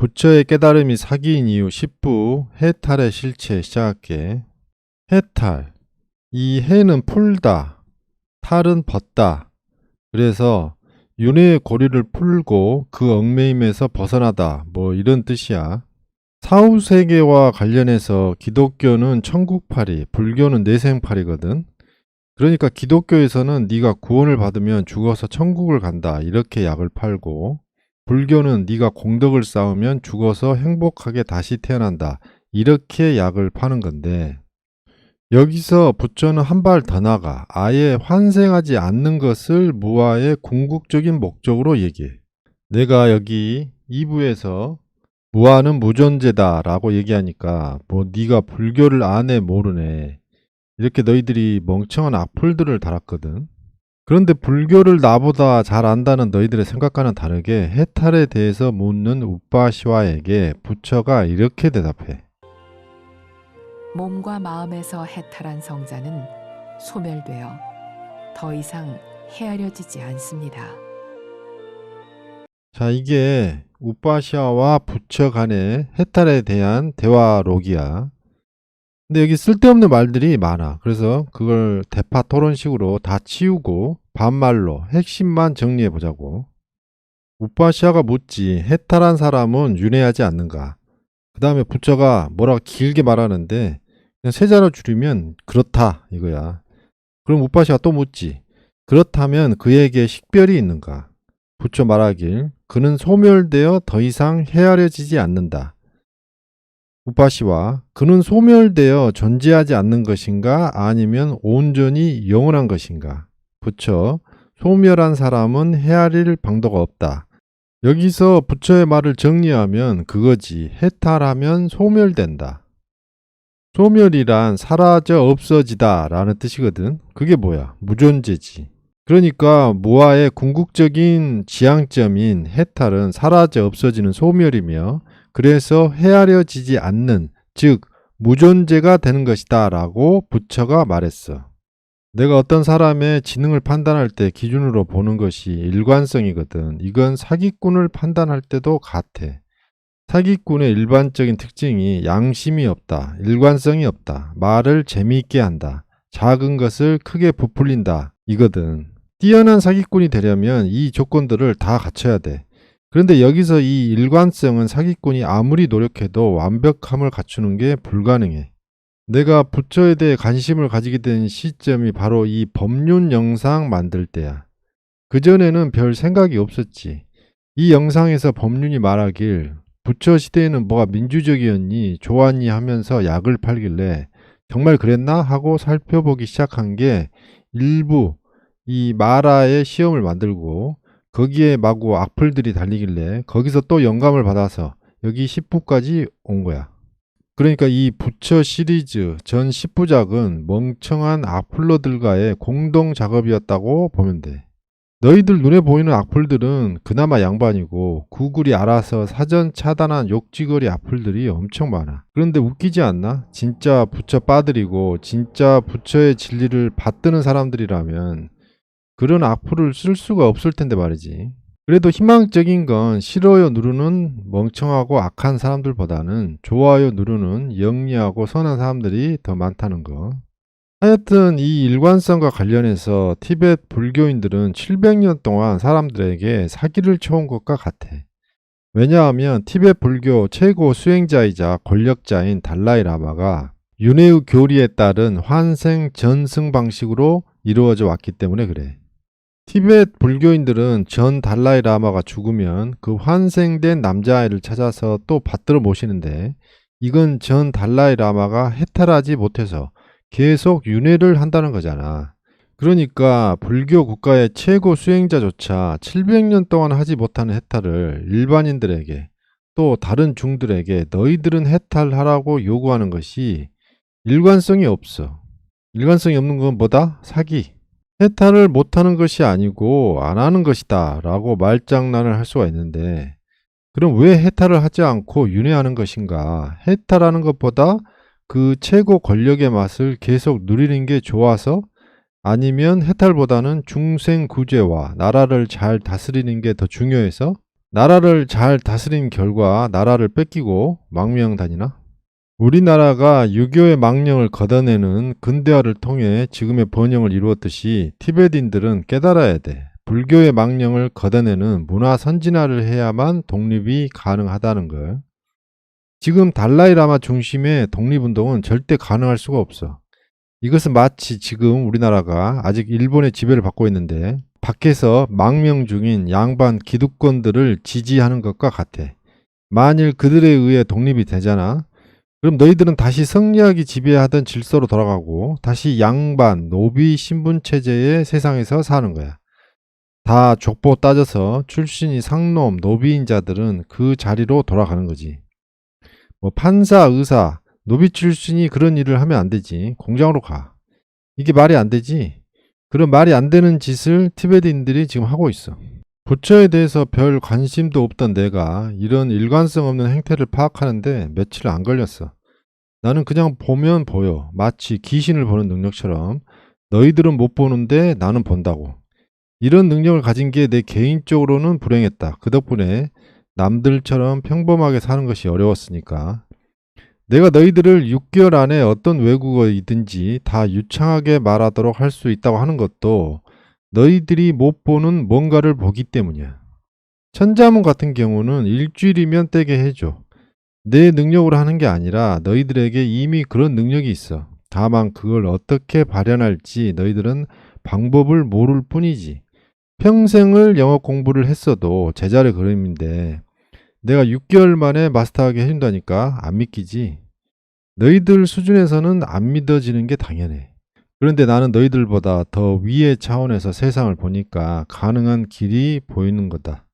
부처의 깨달음이 사기인 이유 10부 해탈의 실체 시작할게. 해탈. 이 해는 풀다. 탈은 벗다. 그래서 윤회의 고리를 풀고 그 얽매임에서 벗어나다. 뭐 이런 뜻이야. 사후 세계와 관련해서 기독교는 천국팔이, 불교는 내생팔이거든. 그러니까 기독교에서는 네가 구원을 받으면 죽어서 천국을 간다. 이렇게 약을 팔고 불교는 네가 공덕을 쌓으면 죽어서 행복하게 다시 태어난다. 이렇게 약을 파는 건데 여기서 부처는 한 발 더 나가 아예 환생하지 않는 것을 무아의 궁극적인 목적으로 얘기해. 내가 여기 2부에서 무아는 무존재다 라고 얘기하니까 뭐 네가 불교를 아네 모르네 이렇게 너희들이 멍청한 악플들을 달았거든. 그런데 불교를 나보다 잘 안다는 너희들의 생각과는 다르게 해탈에 대해서 묻는 우빠시와에게 부처가 이렇게 대답해. 몸과 마음에서 해탈한 성자는 소멸되어 더 이상 헤아려지지 않습니다. 자, 이게 우빠시아와 부처 간의 해탈에 대한 대화록이야. 근데 여기 쓸데없는 말들이 많아. 그래서 그걸 대파 토론식으로 다 치우고 반말로 핵심만 정리해 보자고. 우빠시아가 묻지 해탈한 사람은 윤회하지 않는가. 그 다음에 부처가 뭐라고 길게 말하는데 그냥 세자로 줄이면 그렇다 이거야. 그럼 우빠시아가 또 묻지. 그렇다면 그에게 식별이 있는가? 부처 말하길 그는 소멸되어 더 이상 헤아려지지 않는다. 우파시와 그는 소멸되어 존재하지 않는 것인가 아니면 온전히 영원한 것인가? 부처 소멸한 사람은 헤아릴 방도가 없다. 여기서 부처의 말을 정리하면 그거지. 해탈하면 소멸된다. 소멸이란 사라져 없어지다 라는 뜻이거든. 그게 뭐야? 무존재지. 그러니까 무아의 궁극적인 지향점인 해탈은 사라져 없어지는 소멸이며 그래서 헤아려지지 않는 즉 무존재가 되는 것이다 라고 부처가 말했어. 내가 어떤 사람의 지능을 판단할 때 기준으로 보는 것이 일관성이거든. 이건 사기꾼을 판단할 때도 같아. 사기꾼의 일반적인 특징이 양심이 없다, 일관성이 없다, 말을 재미있게 한다, 작은 것을 크게 부풀린다, 이거든. 뛰어난 사기꾼이 되려면 이 조건들을 다 갖춰야 돼. 그런데 여기서 이 일관성은 사기꾼이 아무리 노력해도 완벽함을 갖추는 게 불가능해. 내가 부처에 대해 관심을 가지게 된 시점이 바로 이 법륜 영상 만들 때야. 그전에는 별 생각이 없었지. 이 영상에서 법륜이 말하길 부처 시대에는 뭐가 민주적이었니 좋았니 하면서 약을 팔길래 정말 그랬나 하고 살펴보기 시작한 게 일부 이 마라의 시험을 만들고 거기에 마구 악플들이 달리길래 거기서 또 영감을 받아서 여기 10부까지 온 거야. 그러니까 이 부처 시리즈 전 10부작은 멍청한 악플러들과의 공동 작업이었다고 보면 돼. 너희들 눈에 보이는 악플들은 그나마 양반이고 구글이 알아서 사전 차단한 욕지거리 악플들이 엄청 많아. 그런데 웃기지 않나? 진짜 부처 빠들이고 진짜 부처의 진리를 받드는 사람들이라면 그런 악플을 쓸 수가 없을 텐데 말이지. 그래도 희망적인 건 싫어요 누르는 멍청하고 악한 사람들보다는 좋아요 누르는 영리하고 선한 사람들이 더 많다는 거. 하여튼 이 일관성과 관련해서 티베트 불교인들은 700년 동안 사람들에게 사기를 쳐온 것과 같아. 왜냐하면 티베트 불교 최고 수행자이자 권력자인 달라이 라마가 윤회의 교리에 따른 환생 전승 방식으로 이루어져 왔기 때문에 그래. 티베트 불교인들은 전 달라이 라마가 죽으면 그 환생된 남자아이를 찾아서 또 받들어 모시는데 이건 전 달라이 라마가 해탈하지 못해서 계속 윤회를 한다는 거잖아. 그러니까 불교 국가의 최고 수행자조차 700년 동안 하지 못하는 해탈을 일반인들에게 또 다른 중들에게 너희들은 해탈하라고 요구하는 것이 일관성이 없어. 일관성이 없는 건 뭐다? 사기. 해탈을 못하는 것이 아니고 안 하는 것이다 라고 말장난을 할 수가 있는데 그럼 왜 해탈을 하지 않고 윤회하는 것인가? 해탈하는 것보다 그 최고 권력의 맛을 계속 누리는 게 좋아서 아니면 해탈보다는 중생 구제와 나라를 잘 다스리는 게 더 중요해서 나라를 잘 다스린 결과 나라를 뺏기고 망명 다니나? 우리나라가 유교의 망령을 걷어내는 근대화를 통해 지금의 번영을 이루었듯이 티베트인들은 깨달아야 돼. 불교의 망령을 걷어내는 문화 선진화를 해야만 독립이 가능하다는 걸. 지금 달라이라마 중심의 독립운동은 절대 가능할 수가 없어. 이것은 마치 지금 우리나라가 아직 일본의 지배를 받고 있는데 밖에서 망명 중인 양반 기득권들을 지지하는 것과 같아. 만일 그들에 의해 독립이 되잖아. 그럼 너희들은 다시 성리학이 지배하던 질서로 돌아가고 다시 양반, 노비 신분 체제의 세상에서 사는 거야. 다 족보 따져서 출신이 상놈, 노비인 자들은 그 자리로 돌아가는 거지. 뭐 판사, 의사, 노비 출신이 그런 일을 하면 안 되지. 공장으로 가. 이게 말이 안 되지. 그런 말이 안 되는 짓을 티베트인들이 지금 하고 있어. 부처에 대해서 별 관심도 없던 내가 이런 일관성 없는 행태를 파악하는데 며칠 안 걸렸어. 나는 그냥 보면 보여. 마치 귀신을 보는 능력처럼 너희들은 못 보는데 나는 본다고. 이런 능력을 가진 게 내 개인적으로는 불행했다. 그 덕분에 남들처럼 평범하게 사는 것이 어려웠으니까. 내가 너희들을 6개월 안에 어떤 외국어이든지 다 유창하게 말하도록 할 수 있다고 하는 것도 너희들이 못 보는 뭔가를 보기 때문이야. 천자문 같은 경우는 일주일이면 떼게 해줘. 내 능력으로 하는 게 아니라 너희들에게 이미 그런 능력이 있어. 다만 그걸 어떻게 발현할지 너희들은 방법을 모를 뿐이지. 평생을 영어 공부를 했어도 제자의 그림인데 내가 6개월 만에 마스터하게 해준다니까 안 믿기지. 너희들 수준에서는 안 믿어지는 게 당연해. 그런데 나는 너희들보다 더 위의 차원에서 세상을 보니까 가능한 길이 보이는 거다.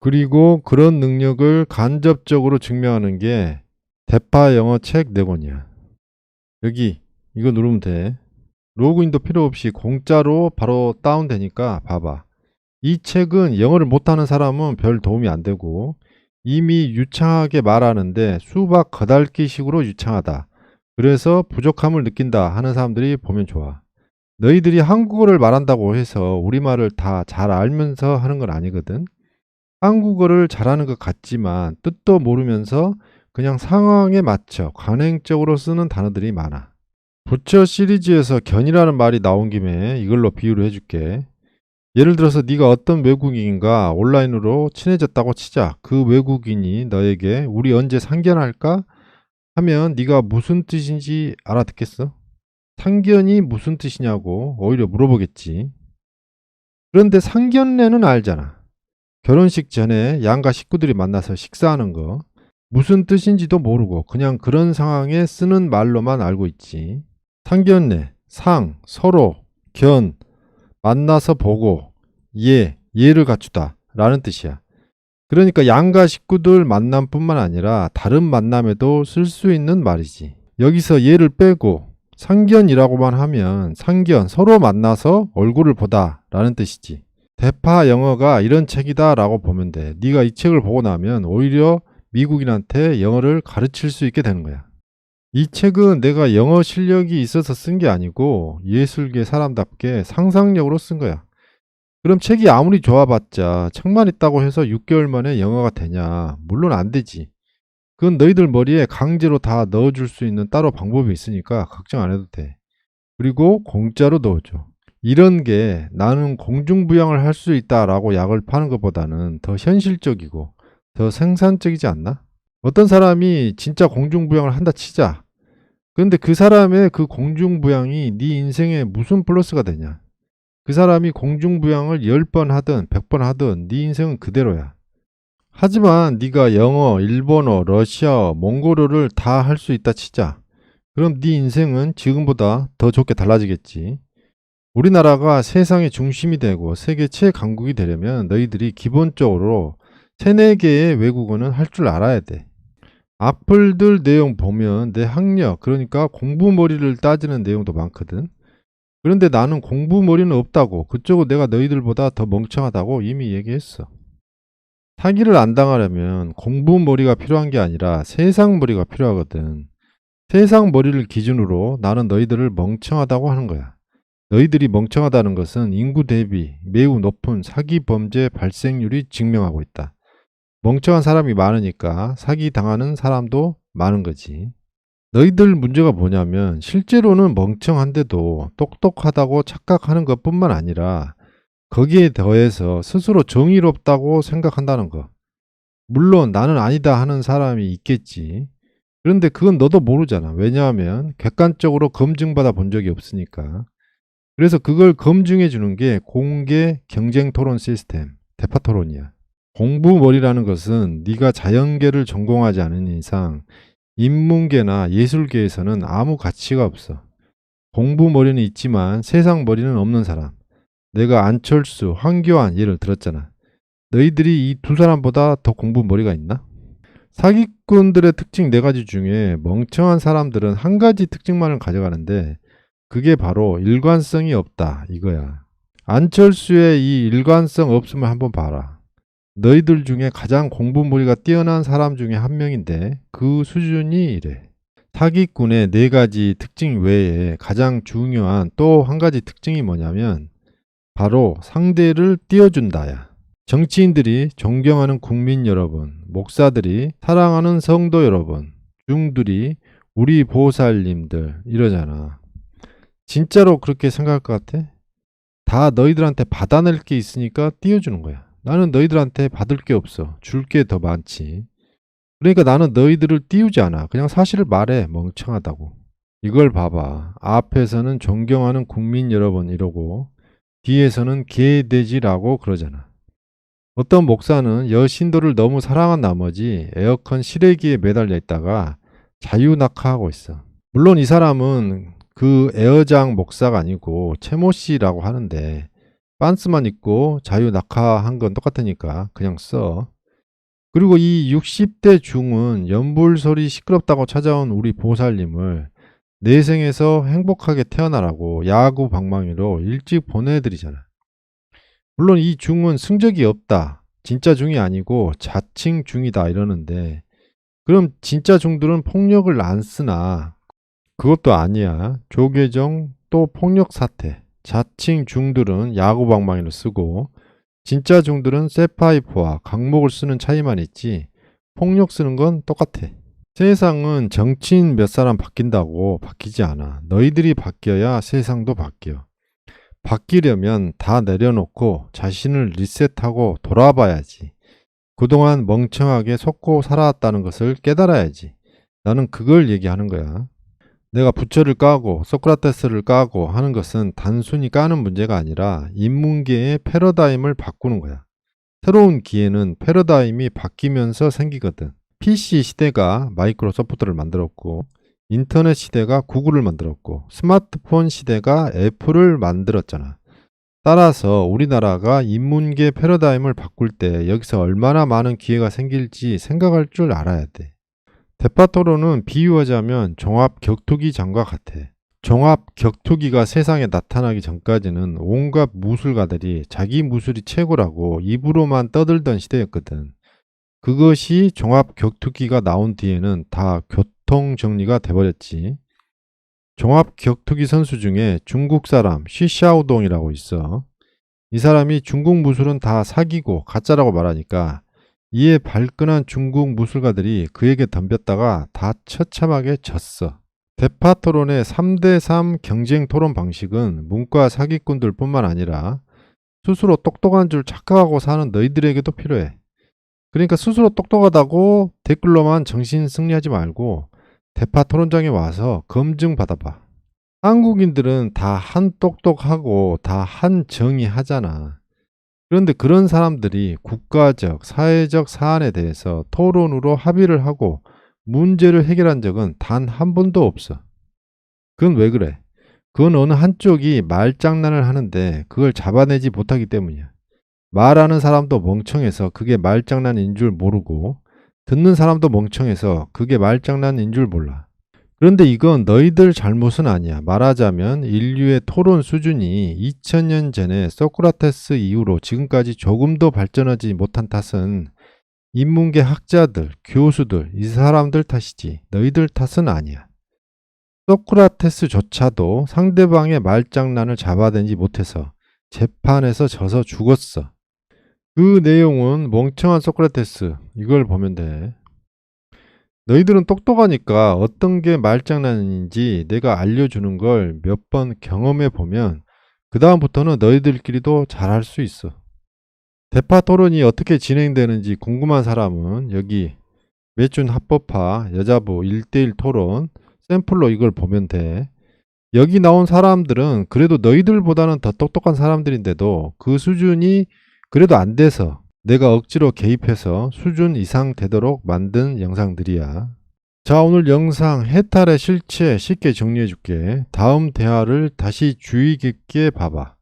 그리고 그런 능력을 간접적으로 증명하는 게 대파 영어 책 4권이야. 여기 이거 누르면 돼. 로그인도 필요 없이 공짜로 바로 다운되니까 봐봐. 이 책은 영어를 못하는 사람은 별 도움이 안 되고 이미 유창하게 말하는데 수박 거달기식으로 유창하다. 그래서 부족함을 느낀다 하는 사람들이 보면 좋아. 너희들이 한국어를 말한다고 해서 우리말을 다 잘 알면서 하는 건 아니거든. 한국어를 잘하는 것 같지만 뜻도 모르면서 그냥 상황에 맞춰 관행적으로 쓰는 단어들이 많아. 부처 시리즈에서 견이라는 말이 나온 김에 이걸로 비유를 해줄게. 예를 들어서 네가 어떤 외국인과 온라인으로 친해졌다고 치자. 그 외국인이 너에게 우리 언제 상견할까? 하면 네가 무슨 뜻인지 알아듣겠어? 상견이 무슨 뜻이냐고 오히려 물어보겠지. 그런데 상견례는 알잖아. 결혼식 전에 양가 식구들이 만나서 식사하는 거. 무슨 뜻인지도 모르고 그냥 그런 상황에 쓰는 말로만 알고 있지. 상견례, 상, 서로, 견, 만나서 보고, 예, 예를 갖추다 라는 뜻이야. 그러니까 양가 식구들 만남뿐만 아니라 다른 만남에도 쓸 수 있는 말이지. 여기서 예를 빼고 상견이라고만 하면 상견, 서로 만나서 얼굴을 보다 라는 뜻이지. 대파 영어가 이런 책이다 라고 보면 돼. 네가 이 책을 보고 나면 오히려 미국인한테 영어를 가르칠 수 있게 되는 거야. 이 책은 내가 영어 실력이 있어서 쓴 게 아니고 예술계 사람답게 상상력으로 쓴 거야. 그럼 책이 아무리 좋아봤자 책만 있다고 해서 6개월 만에 영어가 되냐? 물론 안 되지. 그건 너희들 머리에 강제로 다 넣어줄 수 있는 따로 방법이 있으니까 걱정 안 해도 돼. 그리고 공짜로 넣어줘. 이런 게 나는 공중부양을 할 수 있다라고 약을 파는 것보다는 더 현실적이고 더 생산적이지 않나? 어떤 사람이 진짜 공중부양을 한다 치자. 그런데 그 사람의 그 공중부양이 네 인생에 무슨 플러스가 되냐? 그 사람이 공중부양을 10번 하든 100번 하든 네 인생은 그대로야. 하지만 네가 영어, 일본어, 러시아어, 몽골어를 다 할 수 있다 치자. 그럼 네 인생은 지금보다 더 좋게 달라지겠지. 우리나라가 세상의 중심이 되고 세계 최강국이 되려면 너희들이 기본적으로 세네 개의 외국어는 할 줄 알아야 돼. 악플들 내용 보면 내 학력, 그러니까 공부머리를 따지는 내용도 많거든. 그런데 나는 공부 머리는 없다고, 그쪽은 내가 너희들보다 더 멍청하다고 이미 얘기했어. 사기를 안 당하려면 공부 머리가 필요한 게 아니라 세상 머리가 필요하거든. 세상 머리를 기준으로 나는 너희들을 멍청하다고 하는 거야. 너희들이 멍청하다는 것은 인구 대비 매우 높은 사기 범죄 발생률이 증명하고 있다. 멍청한 사람이 많으니까 사기 당하는 사람도 많은 거지. 너희들 문제가 뭐냐면 실제로는 멍청한데도 똑똑하다고 착각하는 것 뿐만 아니라 거기에 더해서 스스로 정의롭다고 생각한다는 거. 물론 나는 아니다 하는 사람이 있겠지. 그런데 그건 너도 모르잖아. 왜냐하면 객관적으로 검증받아 본 적이 없으니까. 그래서 그걸 검증해 주는 게 공개 경쟁 토론 시스템, 대파 토론이야. 공부머리라는 것은 네가 자연계를 전공하지 않은 이상 인문계나 예술계에서는 아무 가치가 없어. 공부 머리는 있지만 세상 머리는 없는 사람. 내가 안철수, 황교안 예를 들었잖아. 너희들이 이 두 사람보다 더 공부 머리가 있나? 사기꾼들의 특징 네 가지 중에 멍청한 사람들은 한 가지 특징만을 가져가는데 그게 바로 일관성이 없다 이거야. 안철수의 이 일관성 없음을 한번 봐라. 너희들 중에 가장 공부머리가 뛰어난 사람 중에 한 명인데 그 수준이 이래. 사기꾼의 네 가지 특징 외에 가장 중요한 또 한 가지 특징이 뭐냐면 바로 상대를 띄워준다야. 정치인들이 존경하는 국민 여러분, 목사들이 사랑하는 성도 여러분, 중들이 우리 보살님들 이러잖아. 진짜로 그렇게 생각할 것 같아? 다 너희들한테 받아낼 게 있으니까 띄워주는 거야. 나는 너희들한테 받을 게 없어. 줄 게 더 많지. 그러니까 나는 너희들을 띄우지 않아. 그냥 사실을 말해. 멍청하다고. 이걸 봐봐. 앞에서는 존경하는 국민 여러분 이러고 뒤에서는 개돼지라고 그러잖아. 어떤 목사는 여신도를 너무 사랑한 나머지 에어컨 실외기에 매달려 있다가 자유낙하하고 있어. 물론 이 사람은 그 에어장 목사가 아니고 채모 씨라고 하는데 빤스만 입고 자유 낙하한 건 똑같으니까 그냥 써. 그리고 이 60대 중은 연불소리 시끄럽다고 찾아온 우리 보살님을 내생에서 행복하게 태어나라고 야구 방망이로 일찍 보내드리잖아. 물론 이 중은 승적이 없다. 진짜 중이 아니고 자칭 중이다 이러는데 그럼 진짜 중들은 폭력을 안 쓰나? 그것도 아니야. 조계정 또 폭력 사태. 자칭 중들은 야구 방망이를 쓰고 진짜 중들은 쇠파이프와 강목을 쓰는 차이만 있지 폭력 쓰는 건 똑같아. 세상은 정치인 몇 사람 바뀐다고 바뀌지 않아. 너희들이 바뀌어야 세상도 바뀌어. 바뀌려면 다 내려놓고 자신을 리셋하고 돌아봐야지. 그동안 멍청하게 속고 살아왔다는 것을 깨달아야지. 나는 그걸 얘기하는 거야. 내가 부처를 까고 소크라테스를 까고 하는 것은 단순히 까는 문제가 아니라 인문계의 패러다임을 바꾸는 거야. 새로운 기회는 패러다임이 바뀌면서 생기거든. PC 시대가 마이크로소프트를 만들었고 인터넷 시대가 구글을 만들었고 스마트폰 시대가 애플을 만들었잖아. 따라서 우리나라가 인문계 패러다임을 바꿀 때 여기서 얼마나 많은 기회가 생길지 생각할 줄 알아야 돼. 데파토로는 비유하자면 종합 격투기 장과 같아. 종합 격투기가 세상에 나타나기 전까지는 온갖 무술가들이 자기 무술이 최고라고 입으로만 떠들던 시대였거든. 그것이 종합 격투기가 나온 뒤에는 다 교통 정리가 돼버렸지. 종합 격투기 선수 중에 중국 사람 쉬샤오동이라고 있어. 이 사람이 중국 무술은 다 사기고 가짜라고 말하니까 이에 발끈한 중국 무술가들이 그에게 덤볐다가 다 처참하게 졌어. 대파 토론의 3대3 경쟁 토론 방식은 문과 사기꾼들 뿐만 아니라 스스로 똑똑한 줄 착각하고 사는 너희들에게도 필요해. 그러니까 스스로 똑똑하다고 댓글로만 정신 승리하지 말고 대파 토론장에 와서 검증 받아봐. 한국인들은 다 한 똑똑하고 다 한 정의하잖아. 그런데 그런 사람들이 국가적, 사회적 사안에 대해서 토론으로 합의를 하고 문제를 해결한 적은 단 한 번도 없어. 그건 왜 그래? 그건 어느 한쪽이 말장난을 하는데 그걸 잡아내지 못하기 때문이야. 말하는 사람도 멍청해서 그게 말장난인 줄 모르고 듣는 사람도 멍청해서 그게 말장난인 줄 몰라. 그런데 이건 너희들 잘못은 아니야. 말하자면 인류의 토론 수준이 2000년 전에 소크라테스 이후로 지금까지 조금도 발전하지 못한 탓은 인문계 학자들, 교수들, 이 사람들 탓이지 너희들 탓은 아니야. 소크라테스조차도 상대방의 말장난을 잡아내지 못해서 재판에서 져서 죽었어. 그 내용은 멍청한 소크라테스 이걸 보면 돼. 너희들은 똑똑하니까 어떤 게 말장난인지 내가 알려주는 걸 몇 번 경험해 보면 그 다음부터는 너희들끼리도 잘할 수 있어. 대파 토론이 어떻게 진행되는지 궁금한 사람은 여기 매춘 합법화 여자부 1대1 토론 샘플로 이걸 보면 돼. 여기 나온 사람들은 그래도 너희들보다는 더 똑똑한 사람들인데도 그 수준이 그래도 안 돼서 내가 억지로 개입해서 수준 이상 되도록 만든 영상들이야. 자, 오늘 영상 해탈의 실체 쉽게 정리해 줄게. 다음 대화를 다시 주의 깊게 봐봐.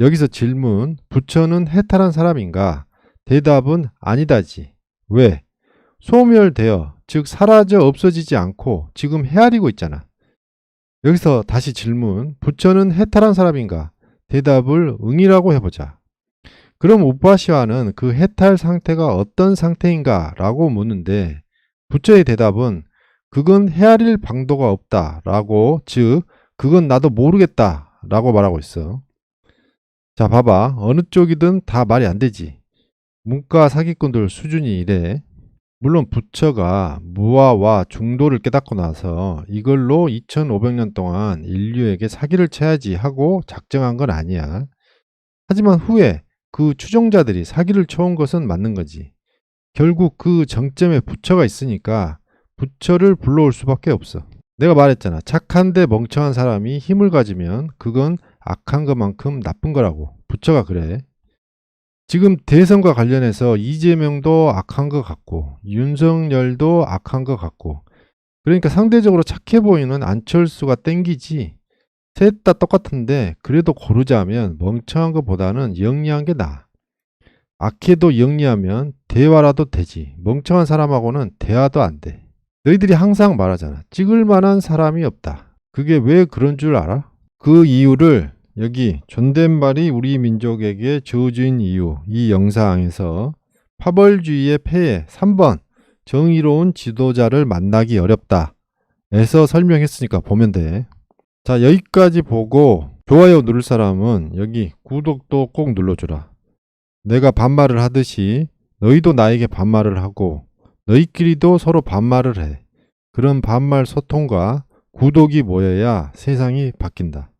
여기서 질문, 부처는 해탈한 사람인가? 대답은 아니다지. 왜? 소멸되어, 즉 사라져 없어지지 않고 지금 헤아리고 있잖아. 여기서 다시 질문, 부처는 해탈한 사람인가? 대답을 응이라고 해보자. 그럼 우파시와는 그 해탈 상태가 어떤 상태인가? 라고 묻는데, 부처의 대답은 그건 헤아릴 방도가 없다. 라고, 즉, 그건 나도 모르겠다. 라고 말하고 있어. 자, 봐봐. 어느 쪽이든 다 말이 안 되지. 문과 사기꾼들 수준이 이래. 물론 부처가 무아와 중도를 깨닫고 나서 이걸로 2500년 동안 인류에게 사기를 쳐야지 하고 작정한 건 아니야. 하지만 후에 그 추종자들이 사기를 쳐온 것은 맞는 거지. 결국 그 정점에 부처가 있으니까 부처를 불러올 수밖에 없어. 내가 말했잖아. 착한데 멍청한 사람이 힘을 가지면 그건 악한 것만큼 나쁜 거라고. 부처가 그래. 지금 대선과 관련해서 이재명도 악한 것 같고 윤석열도 악한 것 같고 그러니까 상대적으로 착해 보이는 안철수가 땡기지 셋 다 똑같은데 그래도 고르자면 멍청한 것보다는 영리한 게 나아. 악해도 영리하면 대화라도 되지. 멍청한 사람하고는 대화도 안 돼. 너희들이 항상 말하잖아. 찍을 만한 사람이 없다. 그게 왜 그런 줄 알아? 그 이유를 여기 존댓말이 우리 민족에게 주어진 이유 이 영상에서 파벌주의의 폐해 3번 정의로운 지도자를 만나기 어렵다 에서 설명했으니까 보면 돼. 자 여기까지 보고 좋아요 누를 사람은 여기 구독도 꼭 눌러주라. 내가 반말을 하듯이 너희도 나에게 반말을 하고 너희끼리도 서로 반말을 해. 그런 반말 소통과 구독이 모여야 세상이 바뀐다.